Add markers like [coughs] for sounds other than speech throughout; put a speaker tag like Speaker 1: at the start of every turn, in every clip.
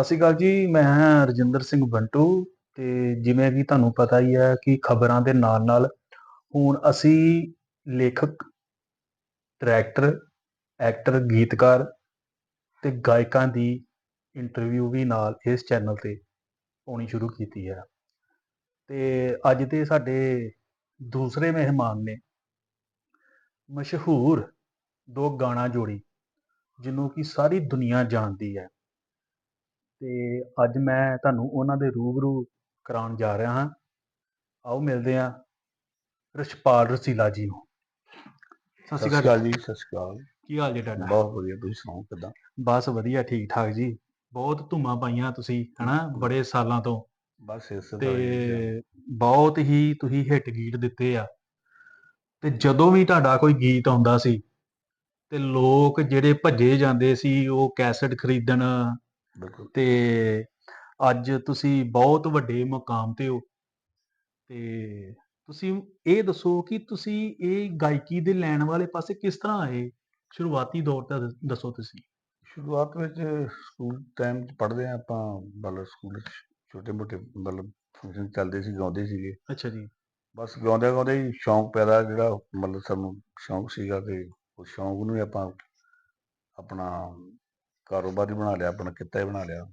Speaker 1: ਸਤਿ ਸ਼੍ਰੀ ਅਕਾਲ ਜੀ, ਮੈਂ ਹਾਂ ਰਜਿੰਦਰ ਸਿੰਘ ਬੰਟੂ ਤੇ ਜਿਵੇਂ ਕਿ ਤੁਹਾਨੂੰ ਪਤਾ ਹੀ ਹੈ ਕਿ ਖਬਰਾਂ ਦੇ ਨਾਲ ਨਾਲ ਹੁਣ ਅਸੀਂ ਲੇਖਕ ਡਾਇਰੈਕਟਰ ਐਕਟਰ ਗੀਤਕਾਰ ਤੇ ਗਾਇਕਾਂ ਦੀ ਇੰਟਰਵਿਊ ਵੀ ਨਾਲ ਇਸ ਚੈਨਲ ਤੇ ਪਾਉਣੀ ਸ਼ੁਰੂ ਕੀਤੀ ਹੈ। ਤੇ ਅੱਜ ਦੇ ਸਾਡੇ ਦੂਸਰੇ ਮਹਿਮਾਨ ਨੇ ਮਸ਼ਹੂਰ ਦੋ ਗਾਣਾ ਜੋੜੀ, ਜਿਹਨੂੰ ਕਿ ਸਾਰੀ ਦੁਨੀਆ ਜਾਣਦੀ ਹੈ। ਤੇ ਅੱਜ ਮੈਂ ਤੁਹਾਨੂੰ ਉਹਨਾਂ ਦੇ ਰੂਬਰੂ ਕਰਾਉਣ ਜਾ ਰਿਹਾ ਹਾਂ। ਆਓ ਮਿਲਦੇ ਹਾਂ। ਰਛਪਾਲ ਰਸੀਲਾ ਜੀ ਨੂੰ। ਸਤਿ ਸ਼੍ਰੀ ਅਕਾਲ
Speaker 2: ਅਕਾਲ ਜੀ। ਸਤਿ ਸ਼੍ਰੀ ਅਕਾਲ।
Speaker 1: ਕੀ ਹਾਲ ਜੀ ਤੁਹਾਡਾ?
Speaker 2: ਬਹੁਤ ਵਧੀਆ ਤੁਸੀਂ ਸੁਣਾਓ ਕਿਦਾਂ?
Speaker 1: ਬਸ ਵਧੀਆ ਠੀਕ ਠਾਕ ਜੀ। ਬਹੁਤ ਧੁੰਮਾਂ ਪਾਈਆਂ ਤੁਸੀਂ ਹਨਾ? ਬੜੇ ਸਾਲਾਂ ਤੋਂ।
Speaker 2: ਬਸ ਇਸੇ ਤਰ੍ਹਾਂ
Speaker 1: ਤੇ ਬਹੁਤ ਹੀ ਤੁਸੀਂ ਹਿੱਟ ਗੀਤ ਦਿੱਤੇ ਆ। ਤੇ ਜਦੋਂ ਵੀ ਤੁਹਾਡਾ ਕੋਈ ਗੀਤ ਆਉਂਦਾ ਸੀ ਤੇ ਲੋਕ ਜਿਹੜੇ ਭੱਜੇ ਜਾਂਦੇ ਸੀ ਉਹ ਕੈਸਟ ਖਰੀਦਣ
Speaker 2: ਬਿਲਕੁਲ।
Speaker 1: ਤੇ ਅੱਜ ਤੁਸੀਂ ਬਹੁਤ ਵੱਡੇ ਮੁਕਾਮ ਤੇ ਹੋ। ਤੇ ਤੁਸੀਂ ਇਹ ਦੱਸੋ ਕਿ ਤੁਸੀਂ ਇਹ ਗਾਇਕੀ ਦੇ ਲੈਣ ਵਾਲੇ ਪਾਸੇ ਕਿਸ ਤਰ੍ਹਾਂ ਆਏ? ਸ਼ੁਰੂਆਤੀ ਦੌਰ ਦ- ਦੱਸੋ ਤੁਸੀਂ।
Speaker 2: ਸ਼ੁਰੂਆਤ ਵਿੱਚ ਸਕੂਲ ਟਾਈਮ ਚ ਪੜ੍ਹਦੇ ਆ ਆਪਾਂ ਮਤਲਬ ਸਕੂਲ ਵਿੱਚ ਛੋਟੇ ਮੋਟੇ ਮਤਲਬ ਫੰਕਸ਼ਨ ਚੱਲਦੇ ਸੀ ਗਾਉਂਦੇ ਸੀਗੇ।
Speaker 1: ਅੱਛਾ ਜੀ।
Speaker 2: ਬਸ ਗਾਉਂਦੇ ਗਾਉਂਦੇ ਹੀ ਸ਼ੌਂਕ ਪੈਦਾ ਜਿਹੜਾ ਮਤਲਬ ਸਾਨੂੰ ਸ਼ੌਂਕ ਸੀਗਾ ਤੇ ਉਸ ਸ਼ੌਂਕ ਨੂੰ ਹੀ ਆਪਾਂ ਆਪਣਾ ਕਾਰੋਬਾਰ ਹੀ ਬਣਾ ਲਿਆ ਆਪਣਾ ਕਿੱਤਾ ਹੀ ਬਣਾ ਲਿਆ।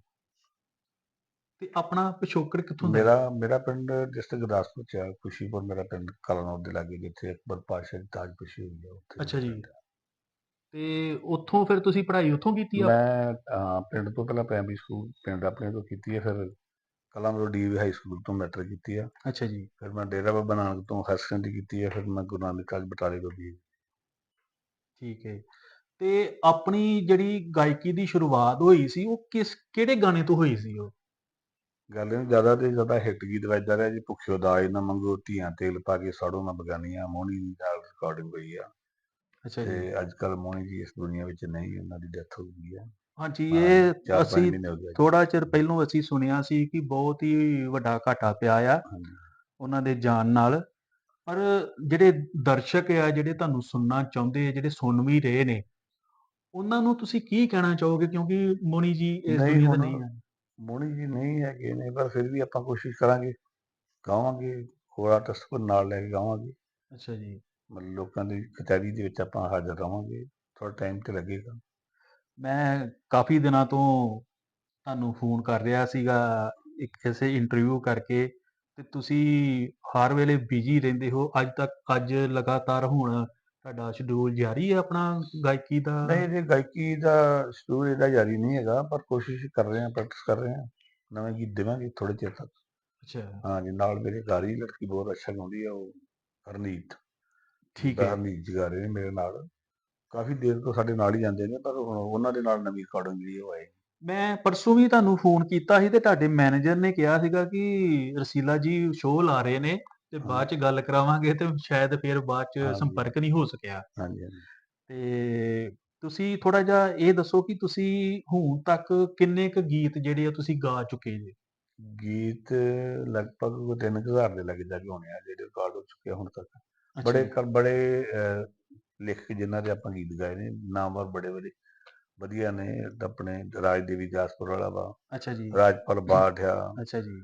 Speaker 1: ਤੇ ਆਪਣਾ ਪਿਛੋਕੜ ਕਿੱਥੋਂ ਦਾ?
Speaker 2: ਮੇਰਾ ਮੇਰਾ ਪਿੰਡ ਡਿਸਟ੍ਰਿਕਟ ਗੁਰਦਾਸਪੁਰ ਚ ਆ ਖੁਸ਼ੀਪੁਰ ਮੇਰਾ ਪਿੰਡ ਕਲਾਨੌਰ ਦੇ ਲਾਗੇ ਜਿੱਥੇ ਅਕਬਰ ਪਾਸ਼ਾ ਦੀ ਤਾਜਪੋਸ਼ੀ ਹੋਈ ਆ ਉੱਥੇ
Speaker 1: ਅੱਛਾ ਜੀ। ਤੇ ਉੱਥੋਂ ਫਿਰ ਤੁਸੀਂ ਪੜ੍ਹਾਈ ਉੱਥੋਂ ਕੀਤੀ ਆ?
Speaker 2: ਮੈਂ ਅਹ, ਪਿੰਡ ਤੋਂ ਪਹਿਲਾਂ ਪ੍ਰਾਇਮਰੀ ਸਕੂਲ ਪਿੰਡ ਆਪਣੇ ਤੋਂ ਕੀਤੀ ਹੈ ਫਿਰ ਕਲਾਮਰੋ ਡੀ ਹਾਈ ਸਕੂਲ ਤੋਂ ਮੈਟ੍ਰਿਕ ਕੀਤੀ ਆ।
Speaker 1: ਅੱਛਾ ਜੀ।
Speaker 2: ਫਿਰ ਮੈਂ ਡੇਰਾ ਬਾਬਾ ਨਾਨਕ ਤੋਂ ਹਾਇਰ ਸੈਕੰਡਰੀ ਕੀਤੀ ਹੈ ਫਿਰ ਮੈਂ ਗੁਰੂ ਨਾਨਕ ਕਾਲਜ ਬਟਾਲੇ ਤੋਂ ਵੀ
Speaker 1: ਠੀਕ ਹੈ। ਤੇ ਆਪਣੀ ਜਿਹੜੀ ਗਾਇਕੀ ਦੀ ਸ਼ੁਰੂਆਤ ਹੋਈ ਸੀ ਉਹ ਕਿਸ ਕਿਹੜੇ ਗਾਣੇ ਤੋਂ ਹੋਈ ਸੀ ਉਹ?
Speaker 2: ਗੱਲ ਇਹ ਜ਼ਿਆਦਾ ਤੇ ਜ਼ਿਆਦਾ ਹਿੱਟ ਗੀਤ ਵੱਜਦਾ ਰਿਹਾ ਜੀ ਭੁੱਖਿਓ ਦਾਜ ਨਾ ਮੰਗੋ ਧੀਆਂ ਤੇਲ ਪਾ ਕੇ ਸਾੜੋ ਨਾ ਬਗਾਨੀਆਂ ਮੋਹਣੀ ਦੀ ਨਾਲ ਰਿਕਾਰਡਿੰਗ ਹੋਈ ਆ।
Speaker 1: ਅੱਛਾ ਜੀ
Speaker 2: ਤੇ ਅੱਜ ਕੱਲ ਮੋਹਣੀ ਜੀ ਇਸ ਦੁਨੀਆ ਵਿੱਚ ਨਹੀਂ ਉਹਨਾਂ ਦੀ ਡੈਥ ਹੋ ਗਈ ਆ।
Speaker 1: ਹਾਂਜੀ ਇਹ ਅਸੀਂ। ਥੋੜਾ ਚਿਰ ਪਹਿਲਾਂ ਅਸੀਂ ਸੁਣਿਆ ਸੀ ਕਿ ਬਹੁਤ ਹੀ ਵੱਡਾ ਘਾਟਾ ਪਿਆ ਆ। ਉਹਨਾਂ ਦੇ ਜਾਣ ਨਾਲ। ਪਰ ਜਿਹੜੇ ਦਰਸ਼ਕ ਆ ਜਿਹੜੇ ਤੁਹਾਨੂੰ ਸੁਣਨਾ ਚਾਹੁੰਦੇ ਆ ਜਿਹੜੇ ਸੁਣ ਵੀ ਰਹੇ ਨੇ ਉਹਨਾਂ ਨੂੰ ਤੁਸੀਂ ਕੀ ਕਹਿਣਾ ਚਾਹੋਗੇ? ਕਿਉਂਕਿ ਮੋਨੀ ਜੀ ਇਸ
Speaker 2: ਨਹੀਂ,
Speaker 1: ਦੁਨੀਆ
Speaker 2: ਹੁਣ-
Speaker 1: ਨਹੀਂ ਹੈ।
Speaker 2: ਮੋਹਣੀ ਜੀ ਨਹੀਂ ਹੈਗੇ ਨੇ ਪਰ ਫਿਰ ਵੀ ਆਪਾਂ ਕੋਸ਼ਿਸ਼ ਕਰਾਂਗੇ ਗਾਵਾਂਗੇ ਹੋਰ ਕੋਲ ਨਾਲ ਲੈ ਕੇ ਗਾਵਾਂਗੇ।
Speaker 1: ਅੱਛਾ ਜੀ।
Speaker 2: ਮਤਲਬ ਲੋਕਾਂ ਦੀ ਕਚਹਿਰੀ ਦੇ ਵਿੱਚ ਆਪਾਂ ਹਾਜ਼ਰ ਰਵਾਂਗੇ ਥੋੜਾ ਟਾਈਮ ਤੇ ਲੱਗੇਗਾ।
Speaker 1: ਮੈਂ ਕਾਫੀ ਦਿਨਾਂ ਤੋਂ ਤੁਹਾਨੂੰ ਫੋਨ ਕਰ ਰਿਹਾ ਸੀਗਾ ਇੱਕ ਕਿਸੇ ਇੰਟਰਵਿਊ ਕਰਕੇ ਤੇ ਤੁਸੀਂ ਹਰ ਵੇਲੇ ਬਿਜ਼ੀ ਰਹਿੰਦੇ ਹੋ ਅੱਜ ਤੱਕ ਅੱਜ ਲਗਾਤਾਰ ਹੁਣ ਤੁਹਾਡਾ ਸ਼ਡਿਊਲ ਜਾਰੀ ਹੈ ਆਪਣਾ ਗਾਇਕੀ ਦਾ?
Speaker 2: ਨਹੀਂ ਇਹ ਗਾਇਕੀ ਦਾ ਸ਼ੁਰੂ ਇਹਦਾ ਜਾਰੀ ਨਹੀਂ ਹੈਗਾ ਪਰ ਕੋਸ਼ਿਸ਼ ਕਰ ਰਹੇ ਹਾਂ ਪ੍ਰੈਕਟਿਸ ਕਰ ਰਹੇ ਹਾਂ। ਨਵੇਂ ਗੀਤ ਦੇਵਾਂਗੇ ਥੋੜੇ ਚਿਰ ਤੱਕ।
Speaker 1: ਅੱਛਾ।
Speaker 2: ਹਾਂ ਜੀ ਨਾਲ ਮੇਰੇ ਹੀ ਲੜਕੀ ਬਹੁਤ ਅੱਛਾ ਗਾਉਂਦੀ ਆ ਉਹ ਹਰਨੀਤ।
Speaker 1: ਠੀਕ ਹੈ।
Speaker 2: ਹਰਨੀਤ ਜੀ ਗਾ ਰਹੇ ਨੇ ਮੇਰੇ ਨਾਲ। ਕਾਫੀ ਦੇਰ ਤੋਂ ਸਾਡੇ ਨਾਲ ਹੀ ਜਾਂਦੇ ਨੇ ਪਰ ਹੁਣ ਉਹਨਾਂ ਦੇ ਨਾਲ ਨਵੀਂ ਰਿਕਾਰਡਿੰਗ ਜਿਹੜੀ ਉਹ ਆਏ
Speaker 1: ਮੈਂ ਪਰਸੋਂ ਵੀ ਤੁਹਾਨੂੰ ਫੋਨ ਕੀਤਾ ਸੀ ਤੇ ਤੁਹਾਡੇ ਮੈਨੇਜਰ ਨੇ ਕਿਹਾ ਸੀਗਾ ਕਿ ਰਸੀਲਾ ਜੀ ਸ਼ੋਅ ਲਾ ਰਹੇ ਨੇ। ਤੇ ਬਾਅਦ ਚ ਗੱਲ ਕਰਾਵਾਂਗੇ ਤੇ ਸ਼ਾਇਦ ਫਿਰ ਬਾਅਦ ਚ
Speaker 2: ਹਾਂਜੀ।
Speaker 1: ਸੰਪਰਕ ਨਹੀਂ ਹੋ ਸਕਿਆ।
Speaker 2: ਹਾਂਜੀ ਹਾਂਜੀ।
Speaker 1: ਤੇ ਤੁਸੀਂ ਥੋੜਾ ਜਿਹਾ ਇਹ ਦੱਸੋ ਕਿ ਤੁਸੀਂ ਹੁਣ ਤੱਕ ਕਿੰਨੇ ਕੁ ਗੀਤ ਜਿਹੜੇ ਆ ਤੁਸੀਂ ਗਾ ਚੁੱਕੇ ਜੇ?
Speaker 2: ਗੀਤ ਲਗਭਗ ਕੋਈ ਤਿੰਨ ਕੁ ਹਜ਼ਾਰ ਦੇ ਲੱਗ ਜਾ ਕੇ ਹੋਣੇ ਆ ਜਿਹੜੇ ਰਿਕਾਰਡ ਹੋ ਚੁੱਕੇ ਆ ਹੁਣ ਤੱਕ। ਬੜੇ
Speaker 1: ਜੀ,
Speaker 2: ਕਰ ਬੜੇ ਅਹ, ਲੇਖਕ ਜਿਨ੍ਹਾਂ ਦੇ ਆਪਾਂ ਗੀਤ ਗਾਏ ਨੇ ਨਾਮਵਰ ਬੜੇ ਬੜੇ ਵਧੀਆ ਨੇ ਆਪਣੇ ਰਾਜ ਦੇਵੀ ਜਾਸਪੁਰ ਵਾਲਾ ਵਾ
Speaker 1: ਅੱਛਾ ਜੀ।
Speaker 2: ਰਾਜਪਾਲ ਬਾਠ ਆ
Speaker 1: ਅੱਛਾ ਜੀ।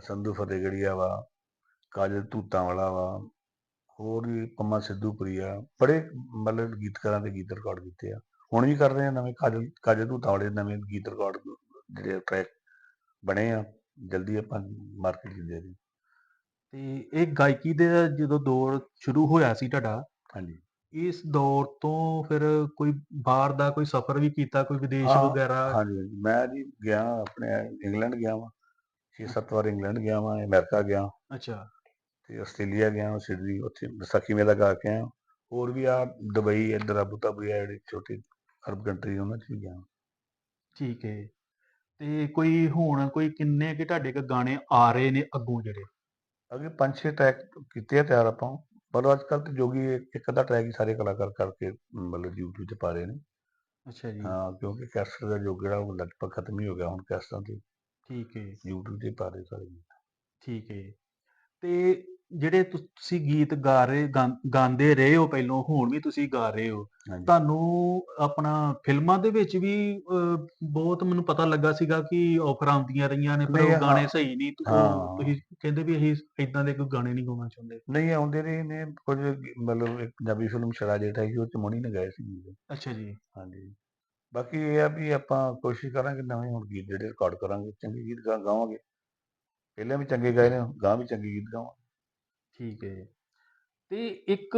Speaker 2: ਸੰਧੂ ਫਤਿਹਗੜੀਆ ਵਾ ਕਾਜਲ ਧੂਤਾਂ ਵਾਲਾ ਵਾ ਹੋਰ ਵੀ ਪੰਮਾ ਸਿੱਧੂਪੁਰੀ ਆ ਬੜੇ ਮਤਲਬ ਗੀਤਕਾਰਾਂ ਦੇ ਗੀਤ ਰਿਕਾਰਡ ਕੀਤੇ ਆ। ਹੁਣ ਵੀ ਕਰ ਰਹੇ ਆ ਨਵੇਂ ਕਾਜਲ ਕਾਜਲ ਧੂਤਾਂ ਵਾਲੇ ਨਵੇਂ ਗੀਤ ਰਿਕਾਰਡ ਜਿਹੜੇ ਟਰੈਕ ਬਣੇ ਆ ਜਲਦੀ ਆਪਾਂ ਮਾਰਕੀਟ ਦੇ ਦੇ
Speaker 1: ਤੇ ਇਹ ਗਾਇਕੀ ਦੇ ਜਦੋਂ ਦੌਰ ਸ਼ੁਰੂ ਹੋਇਆ ਸੀ ਤੁਹਾਡਾ
Speaker 2: ਹਾਂਜੀ।
Speaker 1: ਇਸ ਦੌਰ ਤੋਂ ਫਿਰ ਕੋਈ ਬਾਹਰ ਦਾ ਕੋਈ ਸਫ਼ਰ ਵੀ ਕੀਤਾ ਕੋਈ ਵਿਦੇਸ਼ ਵਗੈਰਾ?
Speaker 2: ਹਾਂਜੀ। ਮੈਂ ਜੀ ਗਿਆ ਆਪਣੇ ਇੰਗਲੈਂਡ ਗਿਆ ਵਾਂ ਛੇ ਸੱਤ ਵਾਰ ਇੰਗਲੈਂਡ ਗਿਆ ਵਾਂ ਅਮਰੀਕਾ ਗਿਆ।
Speaker 1: ਅੱਛਾ।
Speaker 2: ਤੇ ਆਸਟ੍ਰੇਲੀਆ ਗਿਆ ਸਿਡਨੀ ਉੱਥੇ ਵਿਸਾਖੀ ਮੇਲਾ ਗਾ ਕੇ ਆਇਆ ਹੋਰ ਵੀ ਆ ਦੁਬਈ ਇੱਧਰ ਅਬੂ ਧਾਬੀ ਆ ਜਿਹੜੇ ਛੋਟੇ ਅਰਬ ਕੰਟਰੀ ਉਹਨਾਂ 'ਚ ਵੀ ਗਿਆ
Speaker 1: ਠੀਕ ਹੈ। ਤੇ ਕੋਈ ਹੁਣ ਕੋਈ ਕਿੰਨੇ ਕਿ ਤੁਹਾਡੇ ਕੋ ਗਾਣੇ ਆ ਰਹੇ ਨੇ ਅੱਗੋਂ ਜਿਹੜੇ?
Speaker 2: ਅੱਗੇ ਪੰਜ ਛੇ ਟਰੈਕ ਕੀਤੇ ਆ ਤਿਆਰ ਆਪਾਂ। ਪਰ ਅੱਜ ਕੱਲ੍ਹ ਤੇ ਜੋਗੀ ਇੱਕ ਅੱਧਾ ਟਰੈਕ ਹੀ ਸਾਰੇ ਕਲਾਕਾਰ ਕਰਕੇ ਮਤਲਬ YouTube 'ਤੇ ਪਾ ਰਹੇ ਨੇ।
Speaker 1: ਅੱਛਾ ਜੀ।
Speaker 2: ਹਾਂ ਕਿਉਂਕਿ ਕੈਸਟ ਦਾ ਯੁੱਗ ਜਿਹੜਾ ਉਹ ਲਗਭਗ ਖਤਮ ਹੀ ਹੋ ਗਿਆ ਹੁਣ ਕੈਸਟਾਂ ਤੇ
Speaker 1: ਠੀਕ ਹੈ।
Speaker 2: YouTube 'ਤੇ ਪਾ ਰਹੇ ਸਾਰੇ।
Speaker 1: ਠੀਕ ਹੈ। ਤੇ ਜਿਹੜੇ ਤੁਸੀਂ ਗੀਤ ਗਾ ਰਹੇ ਗਾ ਗਾਉਂਦੇ ਰਹੇ ਹੋ ਪਹਿਲੋਂ, ਹੁਣ ਵੀ ਤੁਸੀਂ ਗਾ ਰਹੇ ਹੋ।
Speaker 2: ਹਾਂਜੀ।
Speaker 1: ਤੁਹਾਨੂੰ ਆਪਣਾ ਫਿਲਮਾਂ ਦੇ ਵਿੱਚ ਵੀ ਅ, ਬਹੁਤ ਮੈਨੂੰ ਪਤਾ ਲੱਗਾ ਸੀਗਾ ਕਿ ਆਫਰਾਂ ਆਉਂਦੀਆਂ ਰਹੀਆਂ ਨੇ, ਪਰ
Speaker 2: ਨਹੀਂ,
Speaker 1: ਉਹ ਗਾਣੇ। ਸਹੀ ਨਹੀਂ
Speaker 2: ਹਾਂ।
Speaker 1: ਤੁਸੀਂ ਕਹਿੰਦੇ ਵੀ ਅਸੀਂ ਏਦਾਂ ਦੇ ਕੋਈ ਗਾਣੇ ਨਹੀਂ ਗਾਉਣਾ ਚਾਹੁੰਦੇ।
Speaker 2: ਨਹੀਂ ਆਉਂਦੇ ਰਹੇ ਨੇ ਕੁਝ ਮਤਲਬ ਇੱਕ ਪੰਜਾਬੀ ਫਿਲਮ ਛੜਾ ਜੇਠ ਹੈਗੀ ਉਹ 'ਚ ਮੋਣੀ ਨੇ ਗਾਏ ਸੀ ਗੀਤ।
Speaker 1: ਅੱਛਾ ਜੀ।
Speaker 2: ਹਾਂਜੀ। ਬਾਕੀ ਇਹ ਆ ਵੀ ਆਪਾਂ ਕੋਸ਼ਿਸ਼ ਕਰਾਂਗੇ ਨਵੇਂ ਹੁਣ ਗੀਤ ਜਿਹੜੇ ਰਿਕਾਰਡ ਕਰਾਂਗੇ, ਚੰਗੇ ਗੀਤ ਗਾ ਗਾਵਾਂਗੇ। ਪਹਿਲਾਂ ਵੀ ਚੰਗੇ ਗਾਏ ਨੇ, ਗਾਂ ਵੀ ਚੰਗੇ ਗੀਤ ਗਾਵਾਂਗੇ।
Speaker 1: ਠੀਕ ਹੈ। ਤੇ ਇੱਕ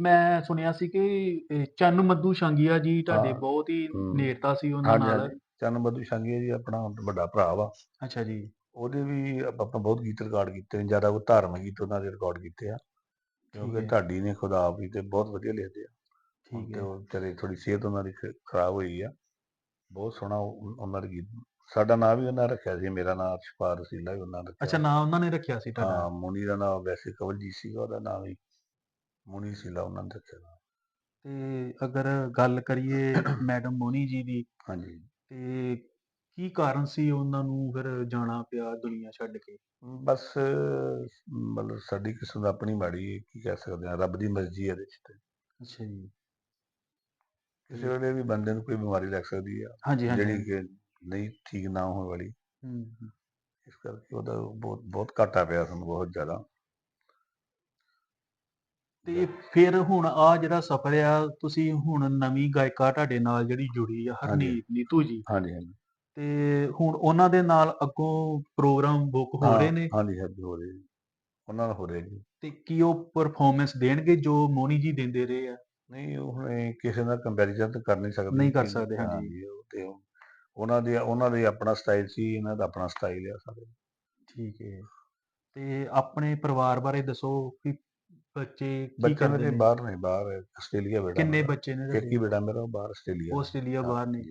Speaker 1: ਮੈਂ ਸੁਣਿਆ ਸੀ ਕਿ ਚੰਨ ਮੱਧੂ ਸ਼ਾਂਗੀਆ ਜੀ ਤੁਹਾਡੇ
Speaker 2: ਹਾਂ।
Speaker 1: ਬਹੁਤ ਹੀ। ਨੇੜਤਾ ਸੀ ਉਹਨਾਂ
Speaker 2: ਹਾਂਜੀ,
Speaker 1: ਨਾਲ।
Speaker 2: ਹਾਂਜੀ। ਚੰਨ ਮੱਧੂ ਸ਼ਾਂਗੀਆ ਜੀ ਆਪਣਾ ਵੱਡਾ ਭਰਾ ਵਾ।
Speaker 1: ਅੱਛਾ ਜੀ।
Speaker 2: ਉਹਦੇ ਵੀ ਆਪਾਂ ਆਪਾਂ ਬਹੁਤ ਗੀਤ ਰਿਕਾਰਡ ਕੀਤੇ ਨੇ, ਜ਼ਿਆਦਾ ਉਹ ਧਾਰਮਿਕ ਗੀਤ ਉਹਨਾਂ ਦੇ ਰਿਕਾਰਡ ਕੀਤੇ ਆ।
Speaker 1: ਠੀਕ
Speaker 2: ਕਿਉਂਕਿ
Speaker 1: ਹੈ।
Speaker 2: ਢਾਡੀ ਨੇ ਖੁਦਾ ਆਪ ਵੀ ਤੇ ਬਹੁਤ ਵਧੀਆ ਲਿਖਦੇ ਆ। ਹੁਣ
Speaker 1: ਠੀਕ
Speaker 2: ਤੇ
Speaker 1: ਹੈ।
Speaker 2: ਉਹ ਵਿਚਾਰੇ ਥੋੜੀ ਸਿਹਤ ਉਹਨਾਂ ਦੀ ਖ ਖਰਾਬ ਹੋਈ ਆ। ਬਹੁਤ ਸੋਹਣਾ ਉਹ ਉਹਨਾਂ ਦੇ ਗੀਤ ਸਾਡਾ ਨਾਂ ਵੀ ਉਹਨਾਂ ਰੱਖਿਆ ਸੀ, ਮੇਰਾ ਨਾਂ ਅਰਸ਼ਪਾਲ ਰਸੀਲਾ ਵੀ ਉਹਨਾਂ ਰੱਖਿਆ।
Speaker 1: ਅੱਛਾ ਨਾਂ ਉਹਨਾਂ ਨੇ ਰੱਖਿਆ ਸੀ ਤੁਹਾਡਾ।
Speaker 2: ਹਾਂ, ਮੋਨੀ ਦਾ ਨਾਂ ਵੈਸੇ ਕਵਲਜੀਤ ਸੀਗਾ ਉਹਦਾ ਨਾਂ ਵੀ। ਮੋਨੀ ਰਸੀਲਾ ਉਹਨਾਂ ਨੇ ਰੱਖਿਆ।
Speaker 1: ਤੇ ਅਗਰ ਗੱਲ ਕਰੀਏ [coughs] ਮੈਡਮ ਮੋਨੀ ਜੀ ਦੀ,
Speaker 2: ਹਾਂਜੀ।
Speaker 1: ਤੇ ਕੀ ਕਾਰਨ ਸੀ ਉਹਨਾਂ ਨੂੰ ਫਿਰ ਜਾਣਾ ਪਿਆ ਦੁਨੀਆ ਛੱਡ ਕੇ?
Speaker 2: ਬਸ ਮਤਲਬ ਸਾਡੀ ਕਿਸਮਤ ਆਪਣੀ ਮਾੜੀ ਹੈ, ਕੀ ਕਹਿ ਸਕਦੇ ਹਾਂ, ਰੱਬ ਦੀ ਮਰਜ਼ੀ ਹੈ ਇਹਦੇ 'ਚ ਤੇ।
Speaker 1: ਅੱਛਾ ਜੀ।
Speaker 2: ਕਿਸੇ ਵੇਲੇ ਵੀ ਬੰਦੇ ਨੂੰ ਕੋਈ ਬਿਮਾਰੀ ਲੱਗ ਸਕਦੀ ਆ,
Speaker 1: ਹਾਂਜੀ, ਹਾਂਜੀ,
Speaker 2: ਜਿਹੜੀ। ਕਿ ਨਹੀਂ ਠੀਕ ਨਾ ਹੋਣ ਵਾਲੀ।
Speaker 1: ਹੂੰ।
Speaker 2: ਇਸ ਕਰਕੇ ਉਹਦਾ ਬਹੁਤ ਬਹੁਤ ਘਾਟਾ ਪਿਆ ਸਾਨੂੰ ਬਹੁਤ ਜ਼ਿਆਦਾ।
Speaker 1: ਤੇ ਫਿਰ ਹੁਣ ਆਹ ਜਿਹੜਾ ਸਫ਼ਰ ਆ, ਤੁਸੀਂ ਹੁਣ ਨਵੀਂ ਗਾਇਕਾ ਤੁਹਾਡੇ ਨਾਲ ਜਿਹੜੀ ਜੁੜੀ ਆ। ਹਰਨੀਤ ਨੀਤੂ ਜੀ।
Speaker 2: ਹਾਂਜੀ, ਹਾਂਜੀ।
Speaker 1: ਤੇ ਹੁਣ ਉਹਨਾਂ ਦੇ ਨਾਲ ਅੱਗੋਂ ਪ੍ਰੋਗਰਾਮ ਬੁੱਕ ਹੋ ਰਹੇ ਨੇ?
Speaker 2: ਹਾਂਜੀ, ਹਾਂਜੀ ਹੋ ਰਹੇ। ਉਹਨਾਂ ਨਾਲ ਹੋ ਰਹੇ ਜੀ।
Speaker 1: ਤੇ ਕੀ ਉਹ ਪਰਫਾਰਮੈਂਸ ਦੇਣਗੇ ਜੋ ਮੋਨੀ ਜੀ ਦਿੰਦੇ ਰਹੇ ਆ?
Speaker 2: ਨਹੀਂ ਉਹ ਹੁਣ ਕਿਸੇ ਨਾਲ ਕੰਪੈਰੀਜ਼ਨ ਤਾਂ ਕਰ ਨਹੀਂ ਸਕਦੇ
Speaker 1: ਨਹੀਂ ਕਰ ਸਕਦੇ, ਹਾਂਜੀ।
Speaker 2: ਹਾਂਜੀ ਉਹ ਤੇ ਉਹ- ਉਹਨਾਂ ਦੇ ਉਹਨਾਂ ਦੇ ਆਪਣਾ ਸਟਾਈਲ ਸੀ, ਇਹਨਾਂ ਦਾ ਆਪਣਾ ਸਟਾਈਲ ਆ ਸਾਰੇ।
Speaker 1: ਠੀਕ ਹੈ। ਤੇ ਆਪਣੇ ਪਰਿਵਾਰ ਬਾਰੇ ਦੱਸੋ ਕਿ ਬੱਚੇ ਕੀ
Speaker 2: ਬੱਚੇ
Speaker 1: ਕਰਦੇ
Speaker 2: ਮੇਰੇ
Speaker 1: ਨੇ?
Speaker 2: ਬਾਹਰ ਨੇ ਬਾਹਰ ਹੈ, ਆਸਟ੍ਰੇਲੀਆ ਬੇਟਾ
Speaker 1: ਕਿੰਨੇ
Speaker 2: ਮੇਰਾ।
Speaker 1: ਬੱਚੇ ਨੇ
Speaker 2: ਇੱਕ ਹੀ? ਬੇਟਾ ਮੇਰਾ ਉਹ ਬਾਹਰ ਆਸਟ੍ਰੇਲੀਆ
Speaker 1: ਉਹ। ਆਸਟ੍ਰੇਲੀਆ ਬਾਹਰ ਨੇ।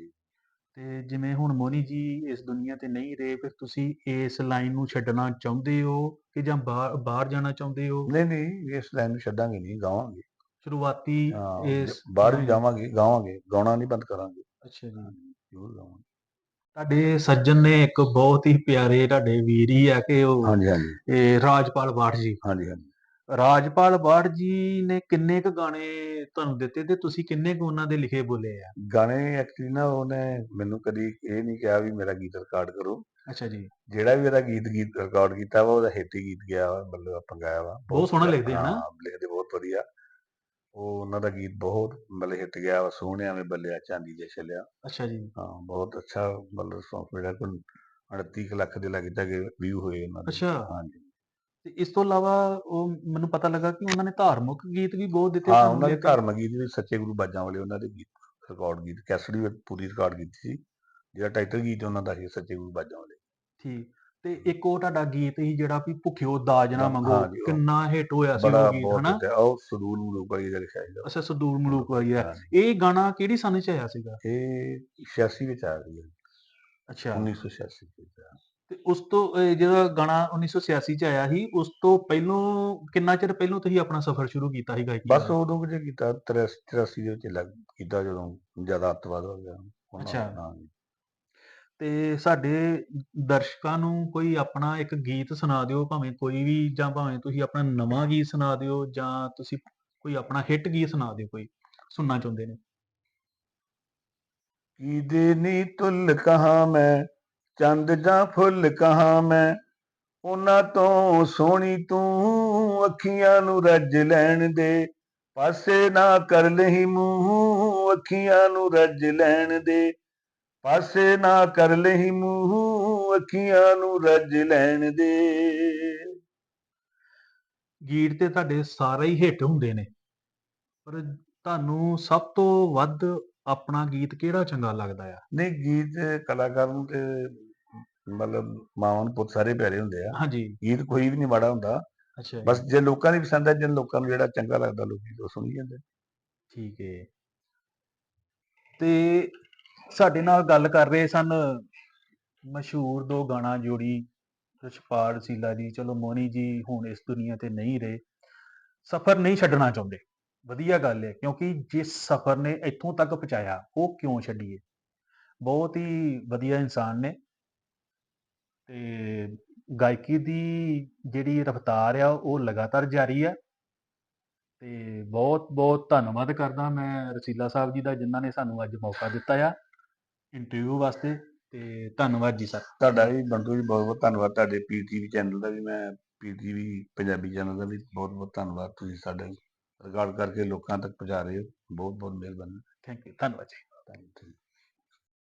Speaker 1: ਤੇ ਜਿਵੇਂ ਹੁਣ ਮੋਨੀ ਜੀ ਇਸ ਦੁਨੀਆ ਤੇ ਨਹੀਂ ਰਹੇ, ਫਿਰ ਤੁਸੀਂ ਇਸ ਲਾਈਨ ਨੂੰ ਛੱਡਣਾ ਚਾਹੁੰਦੇ ਹੋ ਕਿ ਜਾਂ ਬਾਹਰ ਬਾਹਰ ਜਾਣਾ ਚਾਹੁੰਦੇ ਹੋ?
Speaker 2: ਨਹੀਂ, ਨਹੀਂ ਇਸ ਲਾਈਨ ਨੂੰ ਛੱਡਾਂਗੇ ਨਹੀਂ, ਗਾਵਾਂਗੇ।
Speaker 1: ਸ਼ੁਰੂਆਤੀ
Speaker 2: ਹਾਂ,
Speaker 1: ਇਸ
Speaker 2: ਬਾਹਰ ਵੀ ਜਾਵਾਂਗੇ, ਗਾਵਾਂਗੇ, ਗਾਉਣਾ ਨਹੀਂ ਬੰਦ ਕਰਾਂਗੇ।
Speaker 1: ਅੱਛਾ ਜੀ।
Speaker 2: ਜ਼ਰੂਰ ਗਾਵਾਂਗੇ।
Speaker 1: ਤੁਹਾਡੇ ਸੱਜਣ ਨੇ ਇੱਕ ਬਹੁਤ ਹੀ ਪਿਆਰੇ ਤੁਹਾਡੇ ਵੀਰ ਹੀ ਆ ਕਿ ਉਹ
Speaker 2: ਹਾਂਜੀ, ਹਾਂਜੀ।
Speaker 1: ਇਹ ਰਾਜਪਾਲ ਬਾਠ ਜੀ।
Speaker 2: ਹਾਂਜੀ, ਹਾਂਜੀ।
Speaker 1: ਰਾਜਪਾਲ ਬਾਠ ਜੀ ਨੇ ਕਿੰਨੇ ਕੁ ਗਾਣੇ ਤੁਹਾਨੂੰ ਦਿੱਤੇ ਤੇ ਤੁਸੀਂ ਕਿੰਨੇ ਕੁ ਉਹਨਾਂ ਦੇ ਲਿਖੇ ਬੋਲੇ ਆ?
Speaker 2: ਗਾਣੇ ਐਕਚੁਅਲੀ ਨਾ ਉਹਨੇ ਮੈਨੂੰ ਕਦੀ ਇਹ ਨਹੀਂ ਕਿਹਾ ਵੀ ਮੇਰਾ ਗੀਤ ਰਿਕਾਰਡ ਕਰੋ।
Speaker 1: ਅੱਛਾ ਜੀ।
Speaker 2: ਜਿਹੜਾ ਵੀ ਉਹਦਾ ਗੀਤ ਗੀਤ ਰਿਕਾਰਡ ਕੀਤਾ ਵਾ ਉਹਦਾ ਹਿੱਟ ਗੀਤ ਗਿਆ ਵਾ ਮਤਲਬ ਆਪਾਂ ਗਾਇਆ ਵਾ
Speaker 1: ਬਹੁਤ ਸੋਹਣਾ ਲਿਖਦੇ ਹਨਾ?
Speaker 2: ਹਾਂ ਲਿਖਦੇ ਬਹੁਤ ਵਧੀਆ ਉਹ ਉਹਨਾਂ ਦਾ ਗੀਤ ਬਹੁਤ ਮਤਲਬ ਹਿੱਟ ਗਿਆ ਵਾ ਸੋਹਣਿਆਂ ਵੇ ਬੱਲਿਆ ਚਾਂਦੀ ਦੇ ਛੱਲਿਆ
Speaker 1: ਅੱਛਾ ਜੀ।
Speaker 2: ਹਾਂ ਬਹੁਤ ਅੱਛਾ ਮਤਲਬ ਸੌਂਗ ਮਿਲਿਆ ਕੋਈ 38 ਕੁ ਲੱਖ ਦੇ ਲਾਗੇ ਤੱਕ ਵਿਊ ਹੋਏ ਉਹਨਾਂ ਦੇ
Speaker 1: ਅੱਛਾ।
Speaker 2: ਹਾਂਜੀ
Speaker 1: ਤੇ ਇਸ ਤੋਂ ਇਲਾਵਾ ਉਹ ਮੈਨੂੰ ਪਤਾ ਲੱਗਾ ਕਿ ਉਹਨਾਂ ਨੇ ਧਾਰਮਿਕ ਗੀਤ ਵੀ ਬਹੁਤ ਦਿੱਤੇ
Speaker 2: ਹਾਂ ਉਹਨਾਂ ਦੇ। ਧਾਰਮਿਕ ਗੀਤ ਵੀ ਸੱਚੇ ਗੁਰੂ ਬਾਜਾਂ ਵਾਲੇ ਉਹਨਾਂ ਦੇ ਗੀਤ ਰਿਕਾਰਡ ਗੀਤ ਕੈਸਟ ਵੀ ਪੂਰੀ ਰਿਕਾਰਡ ਕੀਤੀ ਸੀ ਜਿਹੜਾ ਟਾਈਟਲ ਗੀਤ ਉਹਨਾਂ ਦਾ ਸੀ ਸੱਚੇ ਗੁਰੂ ਬਾਜਾਂ ਵਾਲੇ
Speaker 1: ਠੀਕ ਤੇ ਇੱਕ ਉਹ ਤੁਹਾਡਾ ਗੀਤ ਸੀ ਜਿਹੜਾ ਵੀ ਭੁੱਖਿਓ ਦਾਜ ਨਾ ਮੰਗੋ
Speaker 2: ਉਹ
Speaker 1: ਕਿੰਨਾ ਹਿੱਟ ਹੋਇਆ ਸੀ
Speaker 2: ਬੜਾ
Speaker 1: ਉਹ ਗੀਤ
Speaker 2: ਬਹੁਤ
Speaker 1: ਹਨਾ?
Speaker 2: ਹਿੱਟ ਹੈ ਉਹ ਸਦੂਰ ਮਲੂਕ ਵਾਲੀ ਦਾ ਲਿਖਿਆ ਸੀਗਾ।
Speaker 1: ਅੱਛਾ ਸਦੂਰ ਮਲੂਕ ਵਾਲੀ ਹੈ। ਇਹ ਗਾਣਾ ਕਿਹੜੀ ਸਨ ਚ ਆਇਆ ਸੀਗਾ?
Speaker 2: ਇਹ 86 ਵਿੱਚ ਆਇਆ ਸੀ
Speaker 1: ਅੱਛਾ।
Speaker 2: 1986 ਵਿੱਚ ਆਇਆ।
Speaker 1: ਤੇ ਉਸ ਤੋਂ ਜਿਹੜਾ ਗਾਣਾ 1986 ਚ ਆਇਆ ਸੀ ਉਸ ਤੋਂ ਪਹਿਲੋਂ ਕਿੰਨਾ ਚਿਰ ਪਹਿਲੋਂ ਤੁਸੀਂ ਆਪਣਾ ਸਫ਼ਰ ਸ਼ੁਰੂ ਕੀਤਾ ਸੀ ਗਾਇਕੀ
Speaker 2: ਬਸ
Speaker 1: ਦਾ?
Speaker 2: ਉਦੋਂ ਕੁਝ ਕੀਤਾ 83 ਦੇ ਵਿੱਚ ਲੱਗ ਕੀਤਾ ਜਦੋਂ ਜ਼ਿਆਦਾ ਅੱਤਵਾਦ ਹੋ ਗਿਆ। ਉਹਨਾਂ-
Speaker 1: ਅੱਛਾ।
Speaker 2: ਹਾਂਜੀ।
Speaker 1: ਤੇ ਸਾਡੇ ਦਰਸ਼ਕਾਂ ਨੂੰ ਕੋਈ ਆਪਣਾ ਇੱਕ ਗੀਤ ਸੁਣਾ ਦਿਓ, ਭਾਵੇਂ ਕੋਈ ਵੀ ਜਾਂ ਭਾਵੇਂ ਤੁਸੀਂ ਆਪਣਾ ਨਵਾਂ ਗੀਤ ਸੁਣਾ ਦਿਓ ਜਾਂ ਤੁਸੀਂ ਕੋਈ ਆਪਣਾ ਹਿੱਟ ਗੀਤ ਸੁਣਾ ਦਿਓ ਕੋਈ, ਸੁਣਨਾ ਚਾਹੁੰਦੇ ਨੇ।
Speaker 2: ਕਿਦੇ ਨੀ ਤੁਲ ਕਹਾਂ ਮੈਂ, ਚੰਦ ਜਾਂ ਫੁੱਲ ਕਹਾ ਮੈਂ, ਉਹਨਾਂ ਤੋਂ ਸੋਹਣੀ ਤੂੰ ਅੱਖੀਆਂ ਨੂੰ ਰੱਜ ਲੈਣ ਦੇ, ਪਾਸੇ ਨਾ ਕਰ ਲਈ ਮੂੰਹ, ਅੱਖੀਆਂ ਨੂੰ ਰੱਜ ਲੈਣ ਦੇ। ਪਾਸੇ ਨਾ ਕਰ ਲਈ ਮੂੰਹ ਅੱਖੀਆਂ ਨੂੰ ਰੱਜ ਲੈਣ ਦੇ।
Speaker 1: ਗੀਤ ਤੇ ਤੁਹਾਡੇ ਸਾਰੇ ਹੀ ਹਿੱਟ ਹੁੰਦੇ ਨੇ। ਪਰ ਤੁਹਾਨੂੰ ਸਭ ਤੋਂ ਵੱਧ ਆਪਣਾ ਗੀਤ ਕਿਹੜਾ ਚੰਗਾ ਲੱਗਦਾ ਆ?
Speaker 2: ਨਹੀਂ ਗੀਤ ਕਲਾਕਾਰ ਨੂੰ ਤੇ ਮਤਲਬ ਮਾਵਾਂ ਨੂੰ ਪੁੱਤ ਸਾਰੇ ਪਿਆਰੇ ਹੁੰਦੇ ਆ।
Speaker 1: ਹਾਂਜੀ।
Speaker 2: ਗੀਤ ਕੋਈ ਵੀ ਨਹੀਂ ਮਾੜਾ ਹੁੰਦਾ।
Speaker 1: ਅੱਛਾ।
Speaker 2: ਬਸ ਜੇ ਲੋਕਾਂ ਦੀ ਪਸੰਦ ਹੈ ਜੇ ਲੋਕਾਂ ਨੂੰ ਜਿਹੜਾ ਚੰਗਾ ਲੱਗਦਾ ਲੋਕੀ ਉਹ ਸੁਣੀ ਜਾਂਦੇ
Speaker 1: ਠੀਕ ਹੈ ਤੇ ਸਾਡੇ ਨਾਲ ਗੱਲ ਕਰ ਰਹੇ ਸਨ ਮਸ਼ਹੂਰ ਦੋ ਗਾਣਾ ਜੋੜੀ ਰਛਪਾਲ ਸੀਲਾ ਜੀ। ਚਲੋ ਮੋਨੀ ਜੀ ਹੁਣ ਇਸ ਦੁਨੀਆ ਤੇ ਨਹੀਂ ਰਹੇ। ਸਫ਼ਰ ਨਹੀਂ ਛੱਡਣਾ ਚਾਹੁੰਦੇ। ਵਧੀਆ ਗੱਲ ਹੈ ਕਿਉਂਕਿ ਜਿਸ ਸਫ਼ਰ ਨੇ ਇੱਥੋਂ ਤੱਕ ਪਹੁੰਚਾਇਆ, ਉਹ ਕਿਉਂ ਛੱਡੀਏ? ਬਹੁਤ ਹੀ ਵਧੀਆ ਇਨਸਾਨ ਨੇ। ਤੇ ਗਾਇਕੀ ਦੀ ਜਿਹੜੀ ਰਫ਼ਤਾਰ ਆ, ਉਹ ਲਗਾਤਾਰ ਜਾਰੀ ਆ। ਤੇ ਬਹੁਤ-ਬਹੁਤ ਧੰਨਵਾਦ ਕਰਦਾ ਮੈਂ ਰਸੀਲਾ ਸਾਹਿਬ ਜੀ ਦਾ, ਜਿਨ੍ਹਾਂ ਨੇ ਸਾਨੂੰ ਅੱਜ ਮੌਕਾ ਦਿੱਤਾ ਆ। ਇੰਟਰਵਿਊ ਵਾਸਤੇ ਤੇ ਧੰਨਵਾਦ ਜੀ ਸਰ।
Speaker 2: ਤੁਹਾਡਾ ਵੀ ਬੰਟੂ ਜੀ ਬਹੁਤ ਬਹੁਤ ਧੰਨਵਾਦ। ਤੁਹਾਡੇ ਪੀਟੀਵੀ ਚੈਨਲ ਦਾ ਵੀ ਮੈਂ ਪੀਟੀਵੀ ਪੰਜਾਬੀ ਚੈਨਲ ਦਾ ਵੀ ਬਹੁਤ ਬਹੁਤ ਧੰਨਵਾਦ ਤੁਸੀਂ ਸਾਡੇ ਰਿਕਾਰਡ ਕਰਕੇ ਲੋਕਾਂ ਤੱਕ ਪਹੁੰਚਾ ਰਹੇ ਹੋ। ਬਹੁਤ ਬਹੁਤ ਮਿਹਰਬਾਨੀ।
Speaker 1: ਥੈਂਕ ਯੂ ਧੰਨਵਾਦ ਜੀ।
Speaker 2: Thank you.